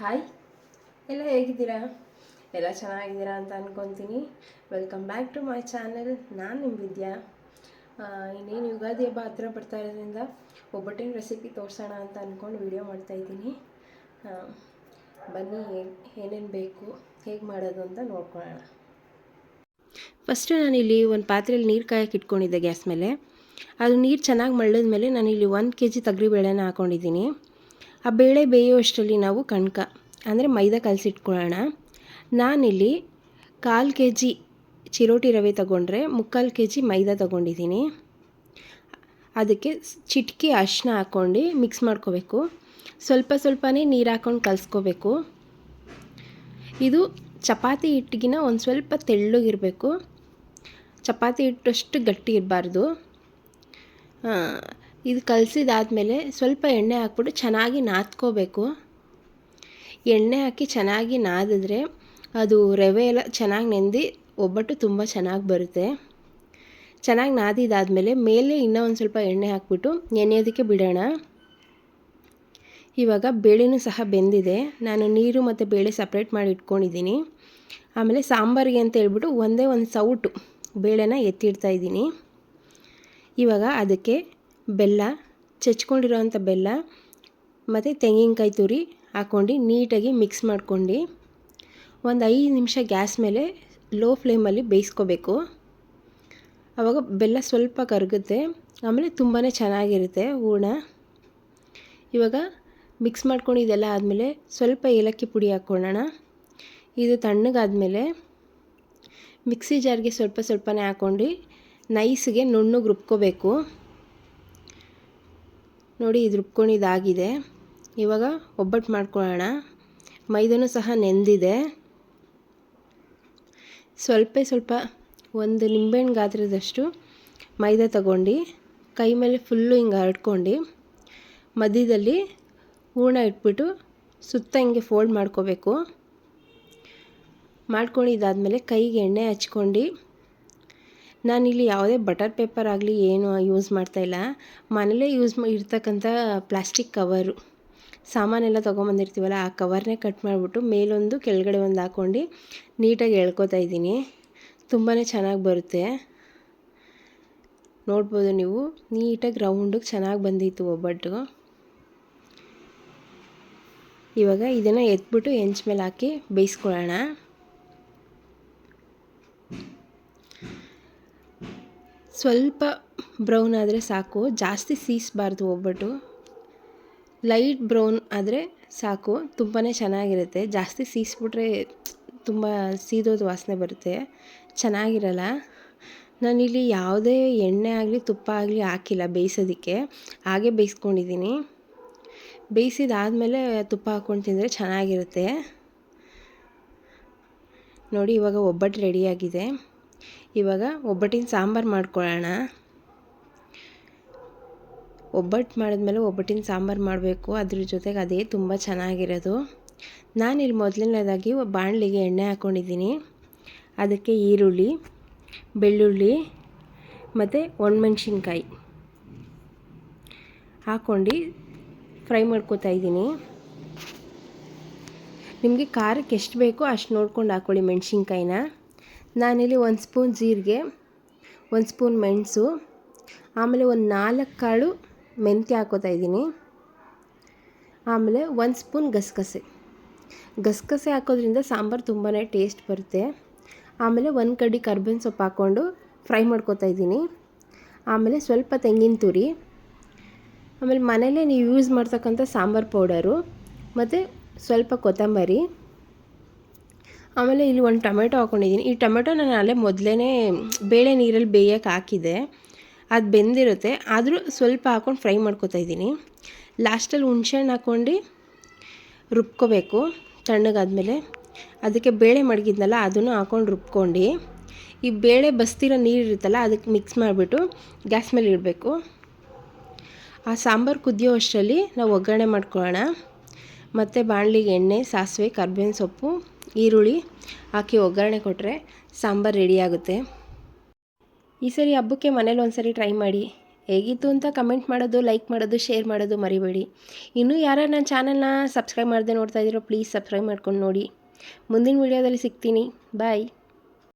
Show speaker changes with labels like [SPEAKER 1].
[SPEAKER 1] Hi ಎಲ್ಲ ಹೇಗಿದ್ದೀರಾ? ಎಲ್ಲ ಚೆನ್ನಾಗಿದ್ದೀರಾ ಅಂತ ಅಂದ್ಕೊತೀನಿ welcome back to my channel ನಾನು ನಿಮ್ಮ ವಿದ್ಯಾ. ಇನ್ನೇನು ಯುಗಾದಿ ಹಬ್ಬ ಹತ್ತಿರ ಬರ್ತಾ ಇರೋದ್ರಿಂದ ಒಬ್ಬಟ್ಟಿನ ರೆಸಿಪಿ ತೋರಿಸೋಣ ಅಂತ ಅಂದ್ಕೊಂಡು ವಿಡಿಯೋ ಮಾಡ್ತಾಯಿದ್ದೀನಿ ಬನ್ನಿ ಏನೇನು ಬೇಕು, ಹೇಗೆ ಮಾಡೋದು ಅಂತ ನೋಡ್ಕೊಳ್ಳೋಣ. ಫಸ್ಟು ನಾನಿಲ್ಲಿ ಒಂದು ಪಾತ್ರೆಯಲ್ಲಿ ನೀರು ಕಾಯಕ್ಕೆ ಇಟ್ಕೊಂಡಿದ್ದೆ ಗ್ಯಾಸ್ ಮೇಲೆ. ಅದು ನೀರು ಚೆನ್ನಾಗಿ ಮಳ್ಳದ ಮೇಲೆ ನಾನಿಲ್ಲಿ ಒಂದು ಕೆ ಜಿ ತೊಗರಿಬೇಳೆನ ಹಾಕ್ಕೊಂಡಿದ್ದೀನಿ ಆ ಬೇಳೆ ಬೇಯುವಷ್ಟರಲ್ಲಿ ನಾವು ಕಣಕ. ಅಂದರೆ ಮೈದಾ ಕಲಸಿಟ್ಕೊಳ್ಳೋಣ. ನಾನಿಲ್ಲಿ ಕಾಲು ಕೆ ಜಿ ಚಿರೋಟಿ ರವೆ ತಗೊಂಡ್ರೆ ಮುಕ್ಕಾಲು ಕೆ ಜಿ ಮೈದಾ ತಗೊಂಡಿದ್ದೀನಿ. ಅದಕ್ಕೆ ಚಿಟಿಕೆ ಅರಿಶಿನ ಹಾಕ್ಕೊಂಡು ಮಿಕ್ಸ್ ಮಾಡ್ಕೋಬೇಕು. ಸ್ವಲ್ಪ ಸ್ವಲ್ಪನೇ ನೀರು ಹಾಕ್ಕೊಂಡು ಕಲಸ್ಕೋಬೇಕು. ಇದು ಚಪಾತಿ ಹಿಟ್ಟಿಗಿನ ಒಂದು ಸ್ವಲ್ಪ ತೆಳ್ಳಗಿರಬೇಕು. ಚಪಾತಿ ಹಿಟ್ಟಷ್ಟು ಗಟ್ಟಿ ಇರಬಾರ್ದು. ಇದು ಕಲಸಿದಾದ್ಮೇಲೆ ಸ್ವಲ್ಪ ಎಣ್ಣೆ ಹಾಕ್ಬಿಟ್ಟು ಚೆನ್ನಾಗಿ ನಾದ್ಕೋಬೇಕು. ಎಣ್ಣೆ ಹಾಕಿ ಚೆನ್ನಾಗಿ ನಾದಿದ್ರೆ ಅದು ರವೆ ಎಲ್ಲ ಚೆನ್ನಾಗಿ ನೆಂದು ಒಬ್ಬಟ್ಟು ತುಂಬ ಚೆನ್ನಾಗಿ ಬರುತ್ತೆ. ಚೆನ್ನಾಗಿ ನಾದಿದಾದ್ಮೇಲೆ ಮೇಲೆ ಇನ್ನೂ ಒಂದು ಸ್ವಲ್ಪ ಎಣ್ಣೆ ಹಾಕ್ಬಿಟ್ಟು ನೆನೆಯೋದಕ್ಕೆ ಬಿಡೋಣ. ಇವಾಗ ಬೇಳೆನೂ ಸಹ ಬೆಂದಿದೆ. ನಾನು ನೀರು ಮತ್ತು ಬೇಳೆ ಸಪ್ರೇಟ್ ಮಾಡಿ ಇಟ್ಕೊಂಡಿದ್ದೀನಿ. ಆಮೇಲೆ ಸಾಂಬಾರಿಗೆ ಅಂತ ಹೇಳ್ಬಿಟ್ಟು ಒಂದೇ ಒಂದು ಸೌಟು ಬೇಳೆನ ಎತ್ತಿಡ್ತಾ ಇದ್ದೀನಿ. ಇವಾಗ ಅದಕ್ಕೆ ಬೆಲ್ಲ ಚಚ್ಕೊಂಡಿರೋವಂಥ ಬೆಲ್ಲ, ಮತ್ತು ತೆಂಗಿನಕಾಯಿ ತುರಿ ಹಾಕ್ಕೊಂಡು ನೀಟಾಗಿ ಮಿಕ್ಸ್ ಮಾಡ್ಕೊಂಡು ಒಂದು ಐದು ನಿಮಿಷ ಗ್ಯಾಸ್ ಮೇಲೆ ಲೋ ಫ್ಲೇಮಲ್ಲಿ ಬೇಯಿಸ್ಕೋಬೇಕು. ಆವಾಗ ಬೆಲ್ಲ ಸ್ವಲ್ಪ ಕರಗುತ್ತೆ, ಆಮೇಲೆ ತುಂಬಾ ಚೆನ್ನಾಗಿರುತ್ತೆ ಹೂರ್ಣ. ಇವಾಗ ಮಿಕ್ಸ್ ಮಾಡ್ಕೊಂಡು ಇದೆಲ್ಲ ಆದಮೇಲೆ ಸ್ವಲ್ಪ ಏಲಕ್ಕಿ ಪುಡಿ ಹಾಕ್ಕೊಳ್ಳೋಣ. ಇದು ತಣ್ಣಗಾದಮೇಲೆ ಮಿಕ್ಸಿ ಜಾರ್ಗೆ ಸ್ವಲ್ಪ ಸ್ವಲ್ಪನೇ ಹಾಕ್ಕೊಂಡು ನೈಸ್ಗೆ ನುಣ್ಣಗೆ ರುಬ್ಕೋಬೇಕು. ನೋಡಿ ಇದು ರುಬ್ಕೊಂಡಿದ್ದಾಗಿದೆ ಇವಾಗ ಒಬ್ಬಟ್ಟು ಮಾಡ್ಕೊಳ್ಳೋಣ. ಮೈದನೂ ಸಹ ನೆಂದಿದೆ. ಸ್ವಲ್ಪ ಸ್ವಲ್ಪ ಒಂದು ನಿಂಬೆಹಣ್ಣು ಗಾತ್ರದಷ್ಟು ಮೈದಾ ತಗೊಂಡು, ಕೈ ಮೇಲೆ ಫುಲ್ಲು ಹಿಂಗೆ ಹರಡ್ಕೊಂಡು ಮಧ್ಯದಲ್ಲಿ ಹೂರ್ಣ ಇಟ್ಬಿಟ್ಟು ಸುತ್ತ ಹಿಂಗೆ ಫೋಲ್ಡ್ ಮಾಡ್ಕೋಬೇಕು. ಮಾಡ್ಕೊಂಡಿದ್ದಾದಮೇಲೆ ಕೈಗೆ ಎಣ್ಣೆ ಹಚ್ಕೊಂಡು ನಾನಿಲ್ಲಿ ಯಾವುದೇ ಬಟರ್ ಪೇಪರ್ ಆಗಲಿ ಏನು ಯೂಸ್ ಮಾಡ್ತಾ ಇಲ್ಲ. ಮನೇಲೇ ಯೂಸ್ ಮಾ ಇರ್ತಕ್ಕಂಥ ಪ್ಲಾಸ್ಟಿಕ್ ಕವರು. ಸಾಮಾನೆಲ್ಲ ತೊಗೊಂಬಂದಿರ್ತೀವಲ್ಲ, ಆ ಕವರ್ನೇ ಕಟ್ ಮಾಡಿಬಿಟ್ಟು ಮೇಲೊಂದು, ಕೆಳಗಡೆ ಒಂದು ಹಾಕ್ಕೊಂಡು ನೀಟಾಗಿ ಎಳ್ಕೊತಾ ಇದ್ದೀನಿ. ತುಂಬಾ ಚೆನ್ನಾಗಿ ಬರುತ್ತೆ. ನೋಡ್ಬೋದು ನೀವು. ನೀಟಾಗಿ ರೌಂಡಿಗೆ ಚೆನ್ನಾಗಿ ಬಂದಿತ್ತು ಒಬ್ಬಟ್ಟು. ಇವಾಗ ಇದನ್ನು ಎತ್ಬಿಟ್ಟು ಹೆಂಚ್ ಮೇಲೆ ಹಾಕಿ ಬೇಯಿಸ್ಕೊಳ್ಳೋಣ. ಸ್ವಲ್ಪ ಬ್ರೌನ್ ಆದರೆ ಸಾಕು. ಜಾಸ್ತಿ ಸೀಸಬಾರ್ದು ಒಬ್ಬಟ್ಟು. ಲೈಟ್ ಬ್ರೌನ್ ಆದರೆ ಸಾಕು. ತುಂಬಾ ಚೆನ್ನಾಗಿರುತ್ತೆ. ಜಾಸ್ತಿ ಸೀಸ್ಬಿಟ್ರೆ ತುಂಬ ಸೀದೋದು ವಾಸನೆ ಬರುತ್ತೆ. ಚೆನ್ನಾಗಿರಲ್ಲ. ನಾನಿಲ್ಲಿ ಯಾವುದೇ ಎಣ್ಣೆ ಆಗಲಿ, ತುಪ್ಪ ಆಗಲಿ ಹಾಕಿಲ್ಲ ಬೇಯಿಸೋದಕ್ಕೆ. ಹಾಗೆ ಬೇಯಿಸ್ಕೊಂಡಿದ್ದೀನಿ. ಬೇಯಿಸಿದಾದಮೇಲೆ ತುಪ್ಪ ಹಾಕ್ಕೊಂಡು ತಿಂದರೆ ಚೆನ್ನಾಗಿರುತ್ತೆ. ನೋಡಿ ಇವಾಗ ಒಬ್ಬಟ್ಟು ರೆಡಿಯಾಗಿದೆ ಇವಾಗ ಒಬ್ಬಟ್ಟಿನ ಸಾಂಬಾರು ಮಾಡ್ಕೊಳ್ಳೋಣ. ಒಬ್ಬಟ್ಟು ಮಾಡಿದ್ಮೇಲೆ ಒಬ್ಬಟ್ಟಿನ ಸಾಂಬಾರು ಮಾಡಬೇಕು. ಅದ್ರ ಜೊತೆಗೆ ಅದೇ ತುಂಬ ಚೆನ್ನಾಗಿರೋದು. ನಾನಿಲ್ಲಿ ಮೊದಲನೇದಾಗಿ ಬಾಣಲಿಗೆ ಎಣ್ಣೆ ಹಾಕ್ಕೊಂಡಿದ್ದೀನಿ ಅದಕ್ಕೆ ಈರುಳ್ಳಿ, ಬೆಳ್ಳುಳ್ಳಿ ಮತ್ತು ಒಣಮೆಣ್ಸಿನ್ಕಾಯಿ ಹಾಕ್ಕೊಂಡು ಫ್ರೈ ಮಾಡ್ಕೋತಾ ಇದ್ದೀನಿ. ನಿಮಗೆ ಖಾರಕ್ಕೆ ಎಷ್ಟು ಬೇಕೋ ಅಷ್ಟು ನೋಡ್ಕೊಂಡು ಹಾಕ್ಕೊಳ್ಳಿ ಮೆಣಸಿನ್ಕಾಯಿನ. ನಾನಿಲ್ಲಿ ಒಂದು ಸ್ಪೂನ್ ಜೀರಿಗೆ, ಒಂದು ಸ್ಪೂನ್ ಮೆಣಸು, ಆಮೇಲೆ ಒಂದು ನಾಲ್ಕು ಕಾಳು ಮೆಂತ್ಯ ಹಾಕೋತಾ ಇದ್ದೀನಿ. ಆಮೇಲೆ ಒಂದು ಸ್ಪೂನ್ ಗಸಗಸೆ. ಗಸಗಸೆ ಹಾಕೋದ್ರಿಂದ ಸಾಂಬಾರು ತುಂಬಾ ಟೇಸ್ಟ್ ಬರುತ್ತೆ. ಆಮೇಲೆ ಒಂದು ಕಡ್ಡಿ ಕರ್ಬೇವಿನ ಸೊಪ್ಪು ಹಾಕ್ಕೊಂಡು ಫ್ರೈ ಮಾಡ್ಕೋತಾ ಇದ್ದೀನಿ. ಆಮೇಲೆ ಸ್ವಲ್ಪ ತೆಂಗಿನ ತುರಿ, ಆಮೇಲೆ ಮನೇಲೇ ನೀವು ಯೂಸ್ ಮಾಡ್ತಕ್ಕಂಥ ಸಾಂಬಾರು ಪೌಡರು, ಮತ್ತು ಸ್ವಲ್ಪ ಕೊತ್ತಂಬರಿ ಆಮೇಲೆ ಇಲ್ಲಿ ಒಂದು ಟೊಮೆಟೊ ಹಾಕ್ಕೊಂಡಿದ್ದೀನಿ ಈ ಟೊಮೆಟೊ ನಾನು ಅಲ್ಲೇ ಮೊದಲೇ ಬೇಳೆ ನೀರಲ್ಲಿ ಬೇಯಕ್ಕೆ ಹಾಕಿದೆ ಅದು ಬೆಂದಿರುತ್ತೆ. ಆದರೂ ಸ್ವಲ್ಪ ಹಾಕ್ಕೊಂಡು ಫ್ರೈ ಮಾಡ್ಕೊತಾ ಇದ್ದೀನಿ. ಲಾಸ್ಟಲ್ಲಿ ಹುಣ್ಸೆಹಣ್ಣು ಹಾಕ್ಕೊಂಡು ರುಬ್ಕೋಬೇಕು. ತಣ್ಣಗಾದಮೇಲೆ ಅದಕ್ಕೆ ಬೇಳೆ ಮಡಗಿದ್ನಲ್ಲ, ಅದನ್ನು ಹಾಕ್ಕೊಂಡು ರುಬ್ಕೊಂಡು. ಈ ಬೇಳೆ ಬಸ್ತಿರೋ ನೀರು ಇರುತ್ತಲ್ಲ, ಅದಕ್ಕೆ ಮಿಕ್ಸ್ ಮಾಡಿಬಿಟ್ಟು ಗ್ಯಾಸ್ ಮೇಲೆ ಇಡಬೇಕು. ಆ ಸಾಂಬಾರು ಕುದಿಯೋ ಅಷ್ಟರಲ್ಲಿ ನಾವು ಒಗ್ಗರಣೆ ಮಾಡ್ಕೊಳ್ಳೋಣ. ಮತ್ತು ಬಾಣಲಿಗೆ ಎಣ್ಣೆ, ಸಾಸಿವೆ, ಕರ್ಬೇವಿನ ಸೊಪ್ಪು ಈರುಳ್ಳಿ ಹಾಕಿ ಒಗ್ಗರಣೆ ಕೊಟ್ಟರೆ ಸಾಂಬಾರು ರೆಡಿಯಾಗುತ್ತೆ ಈ ಸರಿ ಹಬ್ಬಕ್ಕೆ ಮನೇಲಿ ಒಂದು ಸರಿ ಟ್ರೈ ಮಾಡಿ. ಹೇಗಿತ್ತು ಅಂತ ಕಮೆಂಟ್ ಮಾಡೋದು ಲೈಕ್ ಮಾಡೋದು ಶೇರ್ ಮಾಡೋದು ಮರಿಬೇಡಿ. ಇನ್ನೂ ಯಾರು ನನ್ನ ಚಾನಲ್ನ ಸಬ್ಸ್ಕ್ರೈಬ್ ಮಾಡದೆ ನೋಡ್ತಾ ಇದ್ದೀರೋ ಪ್ಲೀಸ್ ಸಬ್ಸ್ಕ್ರೈಬ್ ಮಾಡ್ಕೊಂಡು ನೋಡಿ. ಮುಂದಿನ ವೀಡಿಯೋದಲ್ಲಿ ಸಿಗ್ತೀನಿ. ಬಾಯ್